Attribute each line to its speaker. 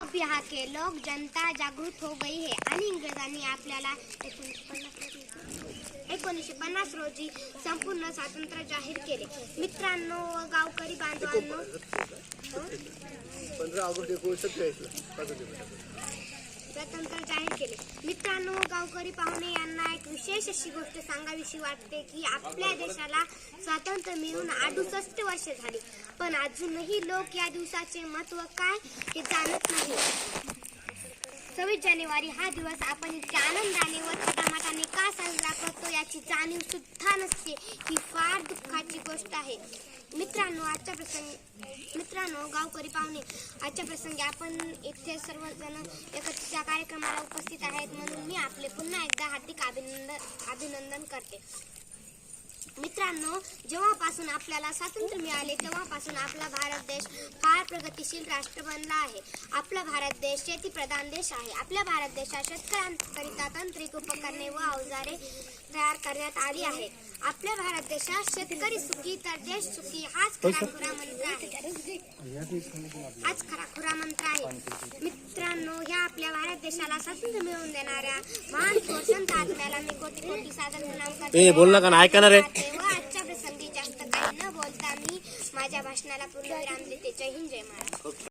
Speaker 1: अब यहाँ के लोग जनता जागृत हो गई है आणि इंग्रजांनी आपल्याला एकोणीसशे पन्नास रोजी संपूर्ण स्वातंत्र्य जाहीर केले. मित्रांनो व गावकरी बांधवांनो.
Speaker 2: पंधरा ऑगस्ट एकोणीसशे त्र्याऐंशीला स्वातंत्र्य
Speaker 1: स्वातंत्र्य जाहीर केले मित्रांनो व गावकरी पाहुणे यांना एक विशेष अशी गोष्ट सांगावीशी वाटते की आपल्या देशाला स्वातंत्र्य मिळून अडुसष्ट वर्षे झाली. पण अजूनही लोक या दिवसाचे महत्त्व काय हे जाणत नाही. सव्वीस जानेवारी हा दिवस आपण इतक्या आनंदाने व थाटामाटाने का साजरा करतो याची जाणीव सुद्धा नसते ही फार दुःखाची गोष्ट आहे. मित्रांनो आजच्या प्रसंगी मित्रांनो गावकरी पाहुणे आजच्या प्रसंगी आपण इथे सर्वजण एकत्रच्या कार्यक्रमाला उपस्थित आहेत म्हणून मी आपले पुन्हा एकदा हार्दिक अभिनंदन अभिनंदन करते. मित्रांनो जेव्हापासून आपल्याला स्वातंत्र्य मिळाले तेव्हापासून आपला भारत देश फार प्रगतिशील राष्ट्र बनला आहे. आपला भारत देश शेतीप्रधान देश आहे. आपल्या भारत देशात शेतकऱ्यांकरिता तांत्रिक उपकरणे व अवजारे तयार करण्यात आली आहेत. आपल्या भारत देशात शेतकरी सुखी तर देश सुखी हाच खरा खुरा मंत्र आहे. हाच खरा खुरा मंत्र आहे मित्रांनो ह्या आपल्या भारत देशाला स्वातंत्र्य मिळवून देणाऱ्या महान थोर संत आत्म्याला मी कोटी कोटी सादर प्रणाम करते.
Speaker 3: ए, बोल ना, ऐका ना रे.
Speaker 1: व आजच्या प्रसंगी जास्त काही न बोलता मी माझ्या भाषणाला पूर्णविराम देते. जय हिंद जय महाराज